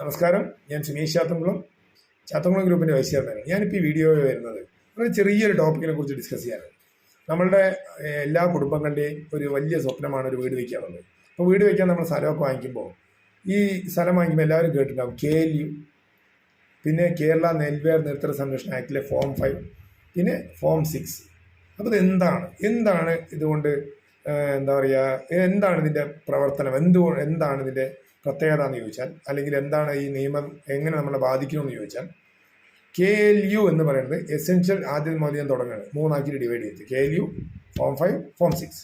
നമസ്കാരം. ഞാൻ സുമേഷ് ചാത്തംകുളം. ചാത്തംകുളം ഗ്രൂപ്പിന്റെ വൈസ് ചെയർമാനാണ്. ഞാനിപ്പോൾ ഈ വീഡിയോയിൽ വരുന്നത് ഒരു ചെറിയൊരു ടോപ്പിക്കിനെ കുറിച്ച് ഡിസ്കസ് ചെയ്യാനാണ്. നമ്മളുടെ എല്ലാ കുടുംബങ്ങളുടെയും ഒരു വലിയ സ്വപ്നമാണ് ഒരു വീട് വയ്ക്കുക എന്നുള്ളത് അപ്പോൾ വീട് വയ്ക്കാൻ നമ്മൾ സ്ഥലമൊക്കെ വാങ്ങിക്കുമ്പോൾ ഈ സ്ഥലം വാങ്ങിക്കുമ്പോൾ എല്ലാവരും കേട്ടിട്ടുണ്ടാവും. കെ എൽ യു പിന്നെ കേരള നെൽവേർ നിർത്തല സംരക്ഷണ ആക്ടിലെ ഫോം ഫൈവ് പിന്നെ ഫോം സിക്സ്. അപ്പോൾ ഇത് എന്താണ്? എന്താണ് ഇതുകൊണ്ട് എന്താ പറയുക എന്താണ് ഇതിന്റെ പ്രവർത്തനം? എന്തുകൊണ്ട് എന്താണ് ഇതിന്റെ പ്രത്യേകത എന്ന് ചോദിച്ചാൽ അല്ലെങ്കിൽ എന്താണ് ഈ നിയമം എങ്ങനെ നമ്മളെ ബാധിക്കുമെന്ന് ചോദിച്ചാൽ കെ എൽ യു എന്ന് പറയുന്നത് എസെൻഷ്യൽ ആദ്യം മുതൽ ഞാൻ തുടങ്ങുകയാണ്. മൂന്നാക്കി ഡിവൈഡ് ചെയ്ത്. K L U form five form six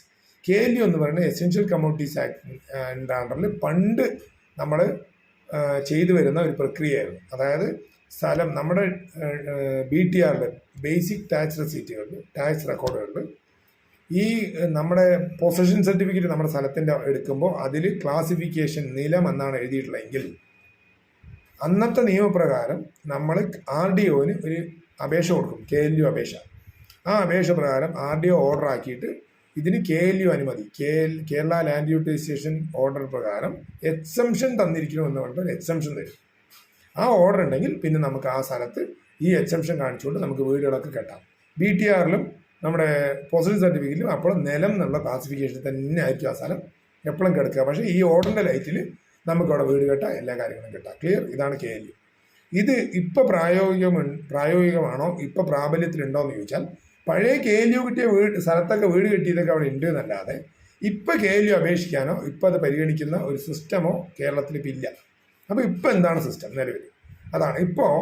K L U എന്ന് പറയുന്നത് എസെൻഷ്യൽ കമ്മ്യൂണിറ്റീസ് ആക്ട് അണ്ടറിൽ പണ്ട് നമ്മൾ ചെയ്തു വരുന്ന ഒരു പ്രക്രിയയായിരുന്നു. അതായത് സ്ഥലം നമ്മുടെ ബി ടി ആറിൽ ബേസിക് ടാക്സ് റെസീറ്റുകളിൽ ടാക്സ് റെക്കോർഡുകളിൽ ഈ നമ്മുടെ പൊസഷൻ സർട്ടിഫിക്കറ്റ് നമ്മുടെ സ്ഥലത്തിന്റെ എടുക്കുമ്പോൾ അതിൽ ക്ലാസിഫിക്കേഷൻ നിലം എന്നാണ് എഴുതിയിട്ടുള്ളതെങ്കിൽ അന്നത്തെ നിയമപ്രകാരം നമ്മൾ ആർ ഡി ഒന് ഒരു അപേക്ഷ കൊടുക്കും കെ എൽ യു അപേക്ഷ. ആ അപേക്ഷ പ്രകാരം ആർ ഡി ഒ ഓർഡർ ആക്കിയിട്ട് ഇതിന് കെ എൽ യു അനുമതി K Kerala land utilisation order പ്രകാരം എക്സംഷൻ തന്നിരിക്കണമെന്ന് പറഞ്ഞിട്ട് എക്സംഷൻ തരും. ആ ഓർഡർ ഉണ്ടെങ്കിൽ പിന്നെ നമുക്ക് ആ സ്ഥലത്ത് ഈ എക്സംഷൻ കാണിച്ചുകൊണ്ട് നമുക്ക് വീടുകളൊക്കെ കെട്ടാം. ബി ടി ആറിലും നമ്മുടെ പോസിറ്റീവ് സർട്ടിഫിക്കറ്റിലും അപ്പോൾ നിലം എന്നുള്ള ക്ലാസിഫിക്കേഷൻ തന്നെ ആയിരിക്കും ആ സ്ഥലം എപ്പോഴും കിടക്കുക. പക്ഷേ ഈ ഓർഡറിന്റെ ലൈറ്റിൽ നമുക്കവിടെ വീട് കെട്ടാം എല്ലാ കാര്യങ്ങളും കിട്ടാം. ക്ലിയർ ഇതാണ് കെ എൽ യു ഇത് ഇപ്പോൾ പ്രായോഗികം പ്രായോഗികമാണോ ഇപ്പോൾ പ്രാബല്യത്തിലുണ്ടോ എന്ന് ചോദിച്ചാൽ പഴയ കെ എൽ യു കിട്ടിയ വീട് സ്ഥലത്തൊക്കെ വീട് കിട്ടിയതൊക്കെ അവിടെ ഉണ്ട് എന്നല്ലാതെ ഇപ്പോൾ കെ എൽ യു അപേക്ഷിക്കാനോ ഇപ്പോൾ അത് പരിഗണിക്കുന്ന ഒരു സിസ്റ്റമോ കേരളത്തിൽ ഇപ്പം ഇല്ല. അപ്പോൾ ഇപ്പോൾ എന്താണ് സിസ്റ്റം നിലവിൽ അതാണ്. ഇപ്പോൾ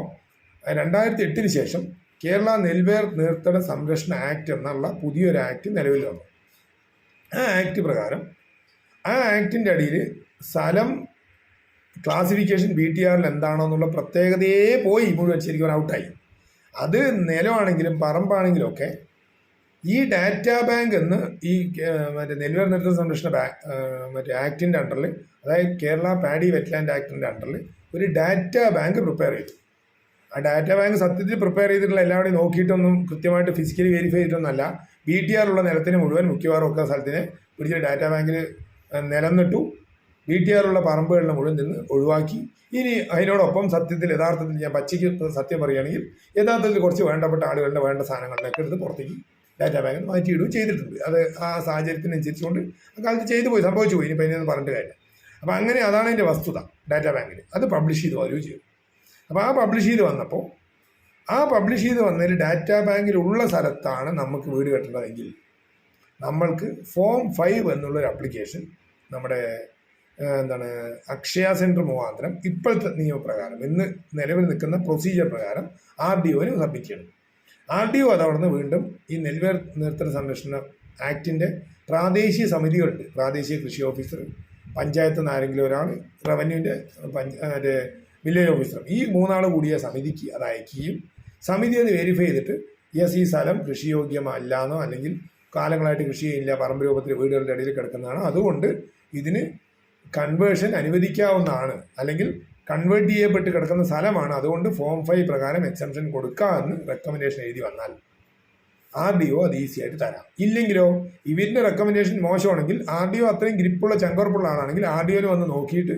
രണ്ടായിരത്തി എട്ടിന് ശേഷം കേരള നെൽവേർ നീർത്തട സംരക്ഷണ ആക്ട് എന്നുള്ള പുതിയൊരു ആക്ട് നിലവിൽ വന്നു. ആ ആക്ട് പ്രകാരം ആ ആക്ടിന്റെ അടിയിൽ സ്ഥലം ക്ലാസിഫിക്കേഷൻ ബി ടി ആറിൽ എന്താണോ എന്നുള്ള പ്രത്യേകതയെ പോയി മുഴുവൻ ശരിക്കും ഔട്ടായി. അത് നിലമാണെങ്കിലും പറമ്പാണെങ്കിലും ഒക്കെ ഈ ഡാറ്റ ബാങ്ക് എന്ന് ഈ മറ്റേ നെൽവേർ നിർത്തൽ സംരക്ഷണ ബാ മറ്റേ ആക്ടിന്റെ അണ്ടറിൽ അതായത് കേരള പാഡി വെറ്റ്ലാൻഡ് ആക്ടിന്റെ അണ്ടറിൽ ഒരു ഡാറ്റ ബാങ്ക് പ്രിപ്പയർ ചെയ്തു. ആ ഡാറ്റ ബാങ്ക് സത്യത്തിൽ പ്രിപ്പയർ ചെയ്തിട്ടുള്ള എല്ലാവരെയും നോക്കിയിട്ടൊന്നും കൃത്യമായിട്ട് ഫിസിക്കലി വെരിഫൈ ചെയ്തിട്ടൊന്നല്ല ബി ടി ആറുള്ള നിലത്തിന് മുഴുവൻ മിക്കവാറും ഒക്കെ സ്ഥലത്തിന് പിടിച്ച് ഡാറ്റ ബാങ്കിൽ നിലനിട്ടു ബി ടി ആറുള്ള പറമ്പുകളിൽ മുഴുവൻ നിന്ന് ഒഴിവാക്കി. ഇനി അതിനോടൊപ്പം സത്യത്തിൽ യഥാർത്ഥത്തിൽ ഞാൻ പച്ചയ്ക്ക് സത്യം പറയുകയാണെങ്കിൽ യഥാർത്ഥത്തിൽ കുറച്ച് വേണ്ടപ്പെട്ട ആളുകളുടെ വേണ്ട സാധനങ്ങളിലൊക്കെ എടുത്ത് പുറത്തേക്ക് ഡാറ്റ ബാങ്കിൽ മാറ്റിയിടുകയും ചെയ്തിട്ടുണ്ട്. അത് ആ സാഹചര്യത്തിനനുസരിച്ചുകൊണ്ട് ആ കാലത്ത് ചെയ്തു പോയി സംഭവിച്ചു പോയി. ഇനിയിപ്പോൾ അതിനൊന്നും പറഞ്ഞിട്ട് കാര്യമില്ല. അപ്പം അങ്ങനെ അതാണ് എന്റെ വസ്തുത ഡാറ്റ ബാങ്കിൽ അത് പബ്ലിഷ് ചെയ്തു വരികയും ചെയ്തു. അപ്പോൾ ആ പബ്ലിഷ് ചെയ്ത് വന്നപ്പോൾ ആ പബ്ലിഷ് ചെയ്ത് വന്നതിൽ ഡാറ്റ ബാങ്കിലുള്ള സ്ഥലത്താണ് നമുക്ക് വീട് കെട്ടേണ്ടതെങ്കിൽ നമ്മൾക്ക് ഫോം ഫൈവ് എന്നുള്ളൊരു അപ്ലിക്കേഷൻ നമ്മുടെ എന്താണ് അക്ഷയ സെന്റർ മുഖാന്തരം ഇപ്പോഴത്തെ നിയമപ്രകാരം ഇന്ന് നിലവിൽ നിൽക്കുന്ന പ്രൊസീജിയർ പ്രകാരം ആർ ഡി ഒന് സബ്മിറ്റ് ചെയ്യണം. ആർ ഡി ഒ അതവിടുന്ന് വീണ്ടും ഈ നെൽവേർ നിർത്തല സംരക്ഷണ ആക്ടിന്റെ പ്രാദേശിക സമിതികളുണ്ട്. പ്രാദേശിക കൃഷി ഓഫീസർ പഞ്ചായത്ത് നിന്ന് ആരെങ്കിലും ഒരാൾ റവന്യൂവിന്റെ വില്ലേജ് ഓഫീസർ ഈ മൂന്നാൾ കൂടിയ സമിതിക്ക് അത് അയക്കുകയും സമിതി അത് വെരിഫൈ ചെയ്തിട്ട് യെസ് ഈ സ്ഥലം കൃഷിയോഗ്യമല്ലാന്നോ അല്ലെങ്കിൽ കാലങ്ങളായിട്ട് കൃഷി ചെയ്യില്ല പറമ്പ് രൂപത്തിൽ വീടുകളുടെ ഇടയിൽ കിടക്കുന്നതാണ്? അതുകൊണ്ട് ഇതിന് കൺവേർഷൻ അനുവദിക്കാവുന്നതാണ്. അല്ലെങ്കിൽ കൺവേർട്ട് ചെയ്യപ്പെട്ട് കിടക്കുന്ന സ്ഥലമാണ്. അതുകൊണ്ട് ഫോം ഫൈവ് പ്രകാരം എക്സംഷൻ കൊടുക്കാമെന്ന് റെക്കമെൻഡേഷൻ എഴുതി വന്നാൽ ആർ ഡി ഒ അത് ഈസി ആയിട്ട് തരാം. ഇല്ലെങ്കിലോ ഇവരുടെ റെക്കമെൻഡേഷൻ മോശമാണെങ്കിൽ ആർ ഡി ഒ അത്രയും ഗ്രിപ്പുള്ള ചങ്കുറപ്പുള്ള ആളാണെങ്കിൽ ആർ ഡി ഒയിൽ വന്ന് നോക്കിയിട്ട്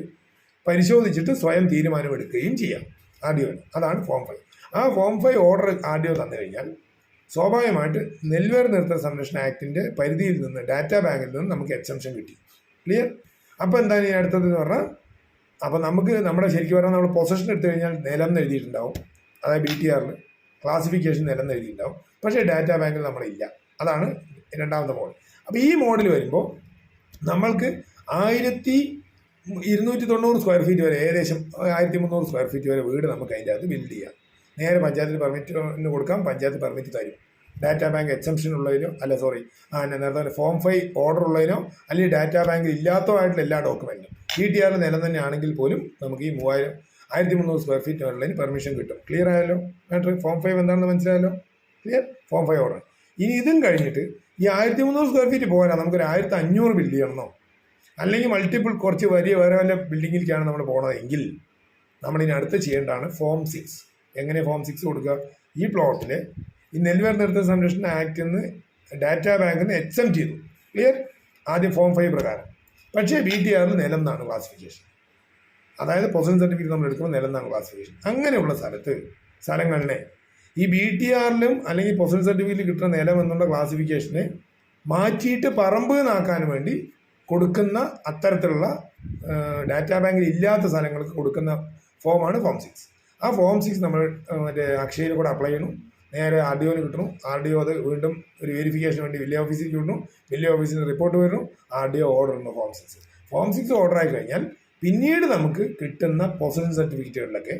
പരിശോധിച്ചിട്ട് സ്വയം തീരുമാനമെടുക്കുകയും ചെയ്യാം. ഒന് അതാണ് ഫോം ഫൈവ് ആ ഫോം ഫൈവ് ഓർഡർ ഒ തന്നു കഴിഞ്ഞാൽ സ്വാഭാവികമായിട്ട് നെൽവേർ നിർത്തൽ സംരക്ഷണ ആക്ടിന്റെ പരിധിയിൽ നിന്ന് ഡാറ്റ ബാങ്കിൽ നിന്ന് നമുക്ക് എക്സംഷൻ കിട്ടി. ക്ലിയർ അപ്പോൾ എന്താണ് ഈ അടുത്തതെന്ന് പറഞ്ഞാൽ അപ്പോൾ നമുക്ക് നമ്മുടെ ശരിക്കും പറഞ്ഞാൽ നമ്മൾ പൊസഷൻ എടുത്തു കഴിഞ്ഞാൽ നിലം എഴുതിയിട്ടുണ്ടാവും. അതായത് ബി ടി ആറിൽ ക്ലാസിഫിക്കേഷൻ നിലം എഴുതിയിട്ടുണ്ടാവും. പക്ഷേ ഡാറ്റ ബാങ്കിൽ നമ്മളില്ല അതാണ് രണ്ടാമത്തെ മോഡൽ അപ്പോൾ ഈ മോഡൽ വരുമ്പോൾ നമ്മൾക്ക് ആയിരത്തി ഇരുന്നൂറ്റി തൊണ്ണൂറ് സ്ക്വയർ ഫീറ്റ് വരെ ഏകദേശം ആയിരത്തി മുന്നൂറ് സ്ക്വയർ ഫീറ്റ് വരെ വീട് നമുക്ക് അതിന്റെ അകത്ത് ബിൽഡ് ചെയ്യാം. നേരെ പഞ്ചായത്തിന് പെർമിറ്റിന് കൊടുക്കാം പഞ്ചായത്ത് പെർമിറ്റ് തരും. ഡാറ്റ ബാങ്ക് എക്സംഷൻ ഉള്ളതിനോ അല്ല സോറി ആ നേരത്തെ ഫോം ഫൈവ് ഓർഡർ ഉള്ളതിനോ അല്ലെങ്കിൽ ഡാറ്റ ബാങ്കിൽ ഇല്ലാത്തതായിട്ടുള്ള എല്ലാ ഡോക്യുമെന്റും ഇ ടി ആറിന്റെ നിലം തന്നെ ആണെങ്കിൽ പോലും നമുക്ക് ഈ മൂവായിരം ആയിരത്തി മുന്നൂറ് സ്ക്വയർ ഫീറ്റ് ഉള്ളതിന് പെർമിഷൻ കിട്ടും. ക്ലിയർ ആയാലോ മാറ്റർ ഫോം ഫൈവ് എന്താണെന്ന് മനസ്സിലായാലോ ക്ലിയർ ഫോം ഫൈവ് ഓർഡർ ഇനി ഇതും കഴിഞ്ഞിട്ട് ഈ ആയിരത്തി മുന്നൂറ് സ്ക്വയർ ഫീറ്റ് പോരാ നമുക്കൊരു ആയിരത്തി അഞ്ഞൂറ് ബിൽഡ് ചെയ്യണമെന്നോ? അല്ലെങ്കിൽ മൾട്ടിപ്പിൾ കുറച്ച് വലിയ വേറെ വല്ല ബിൽഡിങ്ങിലേക്കാണ് നമ്മൾ പോകണതെങ്കിൽ നമ്മളിനി അടുത്ത് ചെയ്യേണ്ടതാണ് ഫോം സിക്സ് എങ്ങനെ ഫോം സിക്സ് കൊടുക്കുക? ഈ പ്ലോട്ടിൽ ഈ നെൽവേർ നിർത്തൽ സംരക്ഷണ ആക്ട് നിന്ന് ഡാറ്റ ബാങ്കിൽ നിന്ന് എക്സെപ്റ്റ് ചെയ്തു. ക്ലിയർ ആദ്യം ഫോം ഫൈവ് പ്രകാരം. പക്ഷേ ബി ടി ആറിൽ നിലം എന്നാണ് ക്ലാസിഫിക്കേഷൻ അതായത് പൊസിഷൻ സർട്ടിഫിക്കറ്റ് നമ്മൾ എടുക്കുമ്പോൾ നിലം എന്നാണ് ക്ലാസിഫിക്കേഷൻ അങ്ങനെയുള്ള സ്ഥലത്ത് സ്ഥലങ്ങളിലെ ഈ ബി ടി ആറിലും അല്ലെങ്കിൽ പൊസിഷൻ സർട്ടിഫിക്കറ്റിൽ കിട്ടുന്ന നിലം എന്നുള്ള ക്ലാസിഫിക്കേഷനെ മാറ്റിയിട്ട് പറമ്പ് എന്നാക്കാൻ വേണ്ടി കൊടുക്കുന്ന അത്തരത്തിലുള്ള ഡാറ്റാ ബാങ്കിൽ ഇല്ലാത്ത സാധനങ്ങൾക്ക് കൊടുക്കുന്ന ഫോമാണ് ഫോം സിക്സ്. ആ ഫോം സിക്സ് നമ്മൾ മറ്റേ അക്ഷയയിൽ കൂടെ അപ്ലൈ ചെയ്യണം നേരെ ആർ ഡി ഒന് കിട്ടണം ആർ ഡി ഒ അത് വീണ്ടും ഒരു വെരിഫിക്കേഷൻ വേണ്ടി വില്ലേജ് ഓഫീസിൽ കിട്ടണം വില്ലേജ് ഓഫീസിൽ നിന്ന് റിപ്പോർട്ട് വരണം ആർ ഡി ഒ ഓർഡർ ഇടണം form six. Form six order ആയി കഴിഞ്ഞാൽ പിന്നീട് നമുക്ക് കിട്ടുന്ന പൊസിഷൻ സർട്ടിഫിക്കറ്റുകളിലൊക്കെ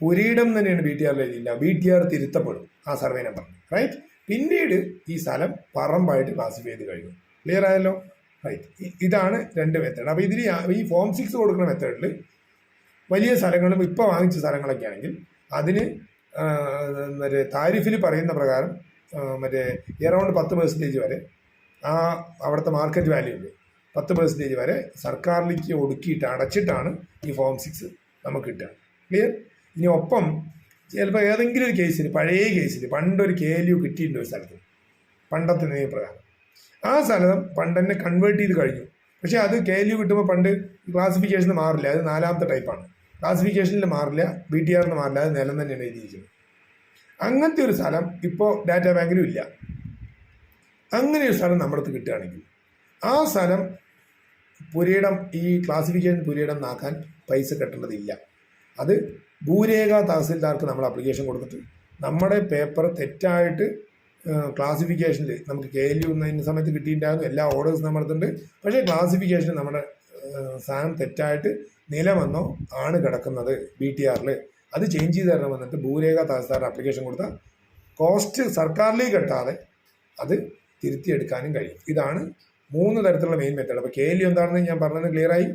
പുരീടം തന്നെയാണ് ബി ടി ആറിൽ എഴുതിയില്ല ബി ടി ആർ തിരുത്തപ്പെടും. ആ സർവേ നമ്പർ. റൈറ്റ് പിന്നീട് ഈ സ്ഥലം പറമ്പായിട്ട് ക്ലാസിഫൈ ചെയ്ത് കഴിഞ്ഞു. ക്ലിയർ ആയല്ലോ? റൈറ്റ് ഇതാണ് രണ്ട് മെത്തേഡ് അപ്പോൾ ഇതിൽ ഈ ഫോം സിക്സ് കൊടുക്കുന്ന മെത്തേഡിൽ വലിയ സ്ഥലങ്ങളും ഇപ്പോൾ വാങ്ങിച്ച സ്ഥലങ്ങളൊക്കെ ആണെങ്കിൽ അതിന് മറ്റേ താരിഫിൽ പറയുന്ന പ്രകാരം മറ്റേ എറൗണ്ട് പത്ത് പെർസെന്റേജ് വരെ ആ അവിടുത്തെ മാർക്കറ്റ് വാല്യൂ ഉണ്ട് പത്ത് പെർസെന്റേജ് വരെ സർക്കാരിലേക്ക് ഒടുക്കിയിട്ട് അടച്ചിട്ടാണ് ഈ ഫോം സിക്സ് നമുക്ക് കിട്ടുക. ക്ലിയർ ഇനി ഒപ്പം ചിലപ്പോൾ ഏതെങ്കിലും ഒരു കേസിൽ പഴയ കേസിൽ പണ്ടൊരു കെ എൽ യു കിട്ടിയിട്ടുണ്ട് ഒരു സ്ഥലത്ത്. പണ്ടത്തെ നിയമപ്രകാരം. ആ സ്ഥലം പണ്ട് തന്നെ കൺവേർട്ട് ചെയ്ത് കഴിഞ്ഞു. പക്ഷേ അത് കെ എൽ യു കിട്ടുമ്പോൾ പണ്ട് ക്ലാസിഫിക്കേഷന് മാറില്ല. അത് നാലാമത്തെ ടൈപ്പാണ് ക്ലാസിഫിക്കേഷനിൽ മാറില്ല ബി ടി ആറിന് മാറില്ല അത് നിലം തന്നെയാണ് എഴുതിയിരിക്കുന്നത്. അങ്ങനത്തെ ഒരു സ്ഥലം ഇപ്പോൾ ഡാറ്റാ ബാങ്കിലും ഇല്ല. അങ്ങനെ ഒരു സ്ഥലം നമ്മുടെ അടുത്ത് കിട്ടുകയാണെങ്കിൽ ആ സ്ഥലം പുരയിടം ഈ ക്ലാസിഫിക്കേഷൻ പുരയിടം നാക്കാൻ പൈസ കെട്ടേണ്ടതില്ല. അത് ഭൂരേഖ തഹസിൽദാർക്ക് നമ്മൾ അപ്ലിക്കേഷൻ കൊടുത്തിട്ട് നമ്മുടെ പേപ്പർ തെറ്റായിട്ട് ക്ലാസിഫിക്കേഷനിൽ നമുക്ക് കെ എൽ യു ഇന്ന സമയത്ത് കിട്ടിയിട്ടുണ്ടായിരുന്നു. എല്ലാ ഓർഡേഴ്സ് നമ്മുടെ അടുത്തുണ്ട്. പക്ഷേ ക്ലാസിഫിക്കേഷൻ നമ്മുടെ സാധനം തെറ്റായിട്ട് നിലമെന്നോ ആണ് കിടക്കുന്നത് ബി ടി ആറിൽ അത് ചേഞ്ച് ചെയ്ത് തരണം എന്നിട്ട് ഭൂരേഖ തഹസിൽദാറിന് അപ്ലിക്കേഷൻ കൊടുത്താൽ കോസ്റ്റ് സർക്കാരിലേക്ക് കെട്ടാതെ അത് തിരുത്തിയെടുക്കാനും കഴിയും. ഇതാണ് മൂന്ന് തരത്തിലുള്ള മെയിൻ മെത്തേഡ് അപ്പോൾ കെ എൽ യു എന്താണെന്ന് ഞാൻ പറഞ്ഞത് ക്ലിയറായി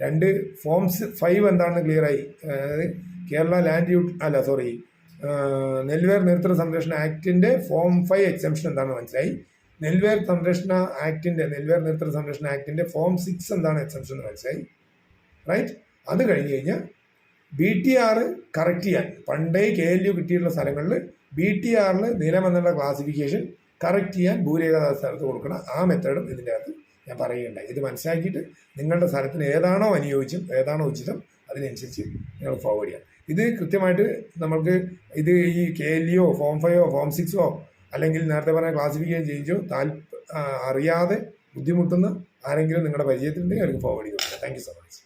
രണ്ട് ഫോംസ് ഫൈവ് എന്താണെന്ന് ക്ലിയറായി അതായത് കേരള ലാൻഡ് യൂട്ട് അല്ല സോറി നെൽവേർ നേതൃത്വ സംരക്ഷണ ആക്ടിന്റെ ഫോം ഫൈവ് എക്സംഷൻ എന്താണ് മനസ്സിലായി? നെൽവേർ സംരക്ഷണ ആക്ടിന്റെ നെൽവേർ നേതൃത്വ സംരക്ഷണ ആക്ടിന്റെ ഫോം സിക്സ് എന്താണ് എക്സംഷൻ എന്ന് മനസ്സിലായി? റൈറ്റ് അത് കഴിഞ്ഞ് കഴിഞ്ഞാൽ ബി ടി ആർ കറക്റ്റ് ചെയ്യാൻ പണ്ടേ കെ എൽ യു കിട്ടിയിട്ടുള്ള സ്ഥലങ്ങളിൽ ബി ടി ആറിൽ നിലമെന്നുള്ള ക്ലാസിഫിക്കേഷൻ കറക്റ്റ് ചെയ്യാൻ ഭൂരേഖാ സ്ഥലത്ത് കൊടുക്കണം ആ മെത്തേഡും ഇതിന്റെ അകത്ത് ഞാൻ പറയുകയുണ്ടായി. ഇത് മനസ്സിലാക്കിയിട്ട് നിങ്ങളുടെ സ്ഥലത്തിന് ഏതാണോ അനുയോജ്യം ഏതാണോ ഉചിതം അതിനനുസരിച്ച് നിങ്ങൾ ഫോർവേഡ് ചെയ്യാം. ഇത് കൃത്യമായിട്ട് നമുക്ക് ഇത് ഈ കെ എൽ യോ ഫോം ഫൈവോ ഫോം സിക്സോ അല്ലെങ്കിൽ നേരത്തെ പറഞ്ഞ ക്ലാസിഫിക്കേഷൻ ചെയ്യിച്ചോ താല്പ അറിയാതെ ബുദ്ധിമുട്ടുന്ന ആരെങ്കിലും നിങ്ങളുടെ പരിചയത്തിലുണ്ടെങ്കിൽ അവർക്ക് ഫോർവേഡ് ചെയ്തു താങ്ക് യു സോ മച്ച്